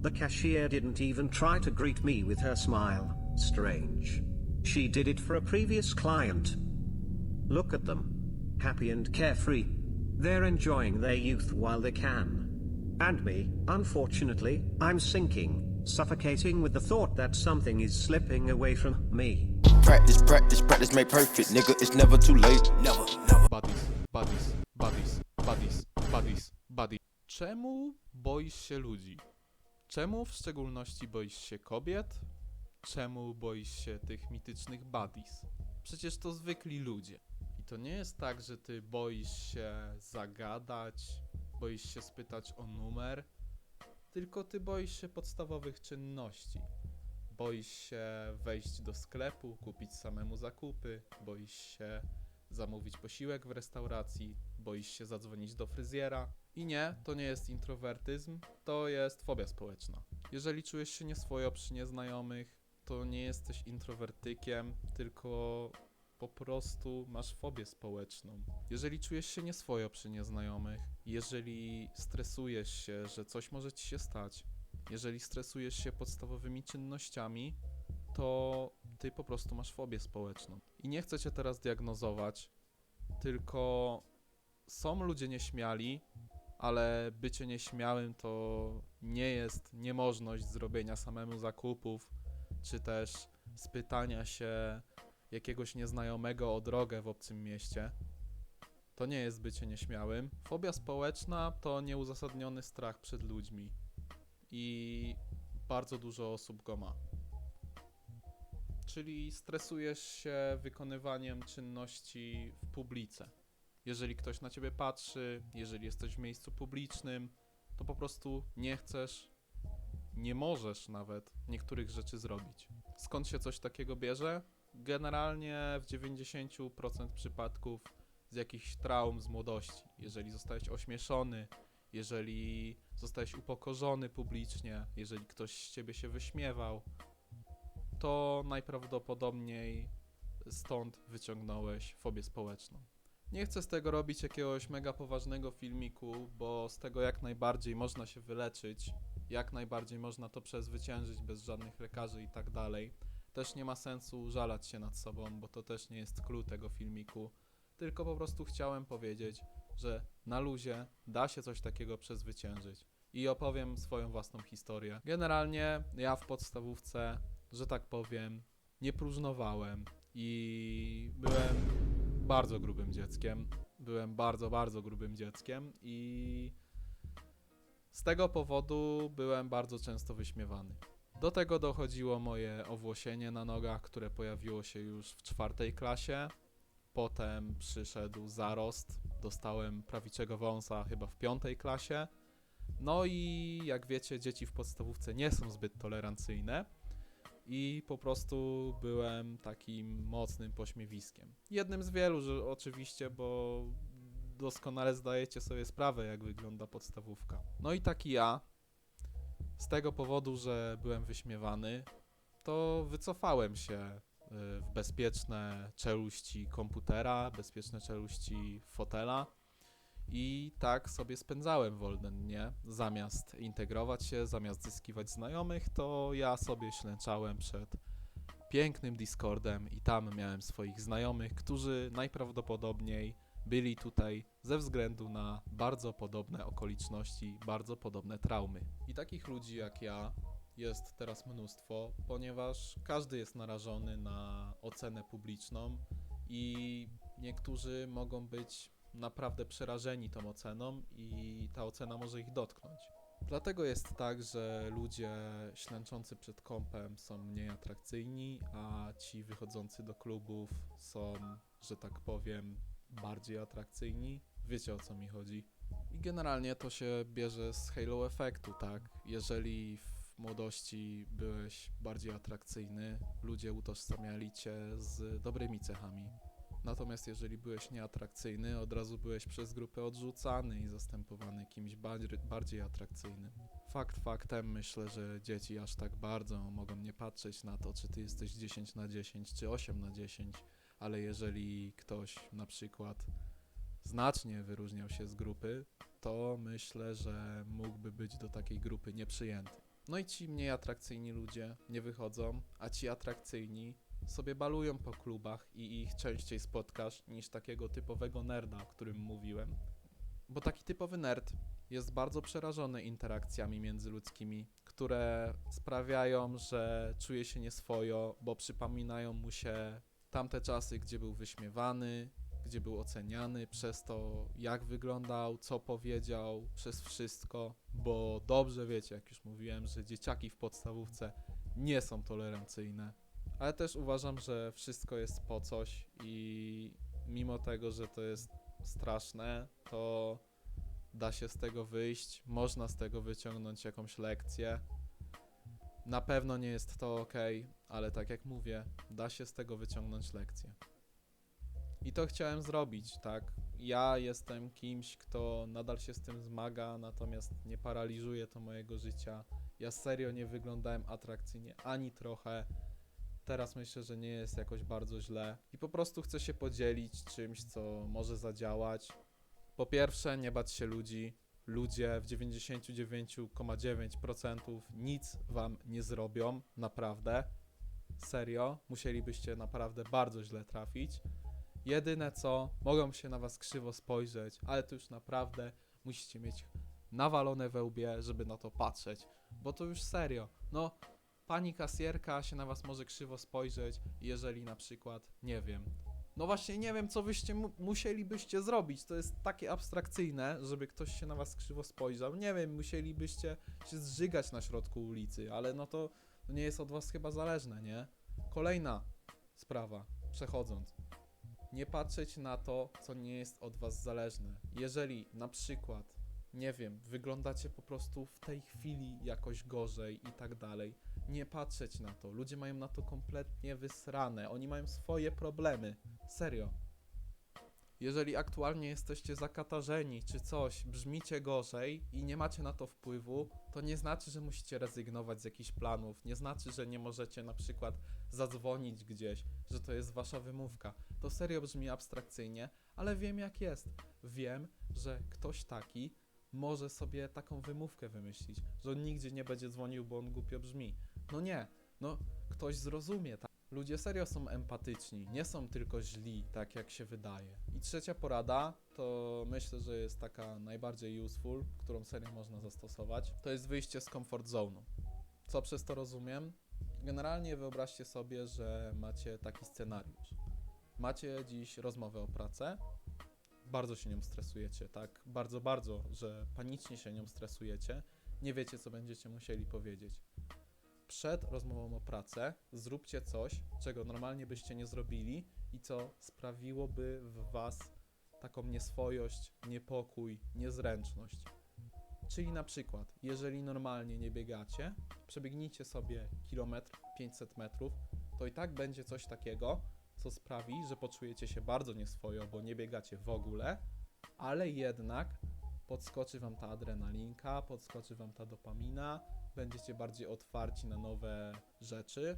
The cashier didn't even try to greet me with her smile. Strange. She did it for a previous client. Look at them. Happy and carefree. They're enjoying their youth while they can. And me, unfortunately, I'm sinking, suffocating with the thought that something is slipping away from me. Practice, practice, practice make perfect, nigga. It's never too late. Never, never. Buddies, buddies, buddies, buddies, buddies, buddies. Czemu boisz się ludzi? Czemu w szczególności boisz się kobiet? Czemu boisz się tych mitycznych buddies? Przecież to zwykli ludzie. I to nie jest tak, że ty boisz się zagadać, boisz się spytać o numer, tylko ty boisz się podstawowych czynności. Boisz się wejść do sklepu, kupić samemu zakupy, boisz się zamówić posiłek w restauracji, boisz się zadzwonić do fryzjera. I nie, to nie jest introwertyzm, to jest fobia społeczna. Jeżeli czujesz się nieswojo przy nieznajomych, to nie jesteś introwertykiem, tylko po prostu masz fobię społeczną. Jeżeli czujesz się nieswojo przy nieznajomych, jeżeli stresujesz się, że coś może ci się stać, jeżeli stresujesz się podstawowymi czynnościami, to ty po prostu masz fobię społeczną. I nie chcę cię teraz diagnozować, tylko są ludzie nieśmiali, ale bycie nieśmiałym to nie jest niemożność zrobienia samemu zakupów, czy też spytania się jakiegoś nieznajomego o drogę w obcym mieście. To nie jest bycie nieśmiałym. Fobia społeczna to nieuzasadniony strach przed ludźmi. I bardzo dużo osób go ma. Czyli stresujesz się wykonywaniem czynności w publice. Jeżeli ktoś na ciebie patrzy, jeżeli jesteś w miejscu publicznym, to po prostu nie chcesz, nie możesz nawet niektórych rzeczy zrobić. Skąd się coś takiego bierze? Generalnie w 90% przypadków z jakichś traum z młodości. Jeżeli zostałeś ośmieszony, jeżeli zostałeś upokorzony publicznie, jeżeli ktoś z ciebie się wyśmiewał, to najprawdopodobniej stąd wyciągnąłeś fobię społeczną. Nie chcę z tego robić jakiegoś mega poważnego filmiku, bo z tego jak najbardziej można się wyleczyć, jak najbardziej można to przezwyciężyć bez żadnych lekarzy i tak dalej. Też nie ma sensu żalać się nad sobą, bo to też nie jest clue tego filmiku. Tylko po prostu chciałem powiedzieć, że na luzie da się coś takiego przezwyciężyć. I opowiem swoją własną historię. Generalnie ja w podstawówce, że tak powiem, nie próżnowałem i byłem bardzo grubym dzieckiem. Byłem bardzo, bardzo grubym dzieckiem i z tego powodu byłem bardzo często wyśmiewany. Do tego dochodziło moje owłosienie na nogach, które pojawiło się już w czwartej klasie. Potem przyszedł zarost, dostałem prawiczego wąsa chyba w piątej klasie. No i jak wiecie, dzieci w podstawówce nie są zbyt tolerancyjne i po prostu byłem takim mocnym pośmiewiskiem. Jednym z wielu, że oczywiście, bo doskonale zdajecie sobie sprawę, jak wygląda podstawówka. No i taki ja, z tego powodu, że byłem wyśmiewany, to wycofałem się y, w bezpieczne czeluści komputera, bezpieczne czeluści fotela. I tak sobie spędzałem wolne dnie. Zamiast integrować się, zamiast zyskiwać znajomych, to ja sobie ślęczałem przed pięknym Discordem i tam miałem swoich znajomych, którzy najprawdopodobniej byli tutaj ze względu na bardzo podobne okoliczności, bardzo podobne traumy. I takich ludzi jak ja jest teraz mnóstwo, ponieważ każdy jest narażony na ocenę publiczną i niektórzy mogą być naprawdę przerażeni tą oceną i ta ocena może ich dotknąć. Dlatego jest tak, że ludzie ślęczący przed kąpem są mniej atrakcyjni, a ci wychodzący do klubów są, że tak powiem, bardziej atrakcyjni. Wiecie o co mi chodzi. I generalnie to się bierze z halo efektu, tak? Jeżeli w młodości byłeś bardziej atrakcyjny, ludzie utożsamiali cię z dobrymi cechami. Natomiast jeżeli byłeś nieatrakcyjny, od razu byłeś przez grupę odrzucany i zastępowany kimś bardziej, atrakcyjnym. Fakt faktem, myślę, że dzieci aż tak bardzo mogą nie patrzeć na to, czy ty jesteś 10 na 10 czy 8 na 10, ale jeżeli ktoś na przykład znacznie wyróżniał się z grupy, to myślę, że mógłby być do takiej grupy nieprzyjęty. No i ci mniej atrakcyjni ludzie nie wychodzą, a ci atrakcyjni sobie balują po klubach i ich częściej spotkasz niż takiego typowego nerda, o którym mówiłem. Bo taki typowy nerd jest bardzo przerażony interakcjami międzyludzkimi, które sprawiają, że czuje się nieswojo, bo przypominają mu się tamte czasy, gdzie był wyśmiewany, gdzie był oceniany przez to, jak wyglądał, co powiedział, przez wszystko, bo dobrze wiecie, jak już mówiłem, że dzieciaki w podstawówce nie są tolerancyjne. Ale też uważam, że wszystko jest po coś i mimo tego, że to jest straszne, to da się z tego wyjść, można z tego wyciągnąć jakąś lekcję. Na pewno nie jest to ok, ale tak jak mówię, da się z tego wyciągnąć lekcję. I to chciałem zrobić, tak? Ja jestem kimś, kto nadal się z tym zmaga, natomiast nie paraliżuje to mojego życia. Ja serio nie wyglądałem atrakcyjnie ani trochę. Teraz myślę, że nie jest jakoś bardzo źle. I po prostu chcę się podzielić czymś, co może zadziałać. Po pierwsze, nie bać się ludzi. Ludzie w 99,9% nic wam nie zrobią, naprawdę. Serio, musielibyście naprawdę bardzo źle trafić. Jedyne co, mogą się na was krzywo spojrzeć, ale to już naprawdę musicie mieć nawalone we łbie, żeby na to patrzeć. Bo to już serio. No, pani kasjerka się na was może krzywo spojrzeć, jeżeli na przykład, nie wiem. No właśnie, nie wiem, co wyście mu musielibyście zrobić. To jest takie abstrakcyjne, żeby ktoś się na was krzywo spojrzał. Nie wiem, musielibyście się zżygać na środku ulicy, ale no to, to nie jest od was chyba zależne, nie? Kolejna sprawa, przechodząc nie patrzeć na to, co nie jest od was zależne. Jeżeli na przykład, nie wiem, wyglądacie po prostu w tej chwili jakoś gorzej i tak dalej, nie patrzeć na to. Ludzie mają na to kompletnie wysrane. Oni mają swoje problemy. Serio. Jeżeli aktualnie jesteście zakatarzeni czy coś, brzmicie gorzej i nie macie na to wpływu, to nie znaczy, że musicie rezygnować z jakichś planów. Nie znaczy, że nie możecie na przykład zadzwonić gdzieś, że to jest wasza wymówka. To serio brzmi abstrakcyjnie, ale wiem jak jest. Wiem, że ktoś taki może sobie taką wymówkę wymyślić, że on nigdzie nie będzie dzwonił, bo on głupio brzmi. No nie, no ktoś zrozumie, tak? Ludzie serio są empatyczni, nie są tylko źli, tak jak się wydaje. I trzecia porada, to myślę, że jest taka najbardziej useful, którą serio można zastosować, to jest wyjście z comfort zone'u. Co przez to rozumiem? Generalnie wyobraźcie sobie, że macie taki scenariusz. Macie dziś rozmowę o pracę, bardzo się nią stresujecie, tak? Bardzo, bardzo, że panicznie się nią stresujecie, nie wiecie, co będziecie musieli powiedzieć. Przed rozmową o pracę zróbcie coś, czego normalnie byście nie zrobili i co sprawiłoby w was taką nieswojość, niepokój, niezręczność. Czyli na przykład, jeżeli normalnie nie biegacie, przebiegnijcie sobie kilometr, 500 metrów, to i tak będzie coś takiego, co sprawi, że poczujecie się bardzo nieswojo, bo nie biegacie w ogóle, ale jednak podskoczy wam ta adrenalinka, podskoczy wam ta dopamina, będziecie bardziej otwarci na nowe rzeczy.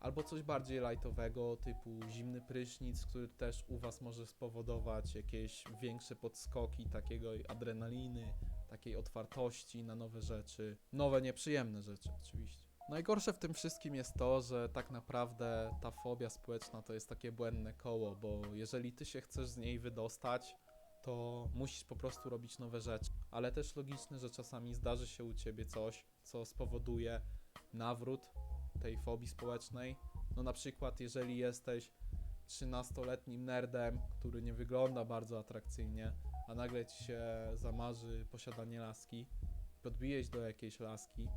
Albo coś bardziej lightowego, typu zimny prysznic, który też u was może spowodować jakieś większe podskoki takiego adrenaliny, takiej otwartości na nowe rzeczy, nowe nieprzyjemne rzeczy oczywiście. Najgorsze w tym wszystkim jest to, że tak naprawdę ta fobia społeczna to jest takie błędne koło, bo jeżeli ty się chcesz z niej wydostać, to musisz po prostu robić nowe rzeczy. Ale też logiczne, że czasami zdarzy się u ciebie coś, co spowoduje nawrót tej fobii społecznej. No na przykład, jeżeli jesteś 13-letnim nerdem, który nie wygląda bardzo atrakcyjnie, a nagle ci się zamarzy posiadanie laski, podbijesz do jakiejś laski,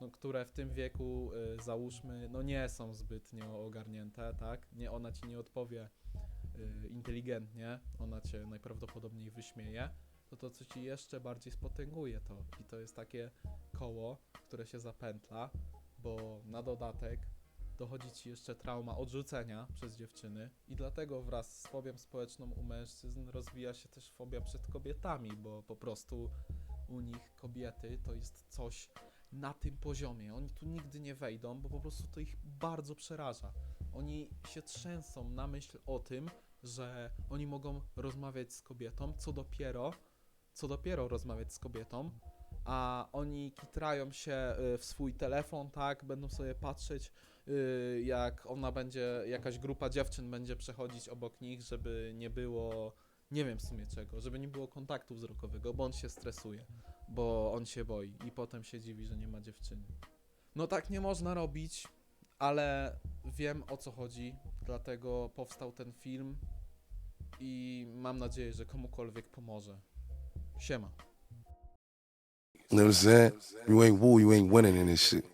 no, które w tym wieku, y, załóżmy, no nie są zbytnio ogarnięte, tak? Nie, ona ci nie odpowie y, inteligentnie, ona cię najprawdopodobniej wyśmieje, to to, co ci jeszcze bardziej spotęguje to. I to jest takie koło, które się zapętla, bo na dodatek dochodzi ci jeszcze trauma odrzucenia przez dziewczyny i dlatego wraz z fobią społeczną u mężczyzn rozwija się też fobia przed kobietami, bo po prostu u nich kobiety to jest coś na tym poziomie. Oni tu nigdy nie wejdą, bo po prostu to ich bardzo przeraża. Oni się trzęsą na myśl o tym, że oni mogą rozmawiać z kobietą, co dopiero, co dopiero rozmawiać z kobietą, a oni kitrają się y, w swój telefon, tak, będą sobie patrzeć, y, jak ona będzie, jakaś grupa dziewczyn będzie przechodzić obok nich, żeby nie było, nie wiem w sumie czego, żeby nie było kontaktu wzrokowego, bo on się stresuje, bo on się boi i potem się dziwi, że nie ma dziewczyny. No tak nie można robić, ale wiem o co chodzi, dlatego powstał ten film i mam nadzieję, że komukolwiek pomoże. Siema. You know what I'm saying? You ain't woo, you ain't winning in this shit.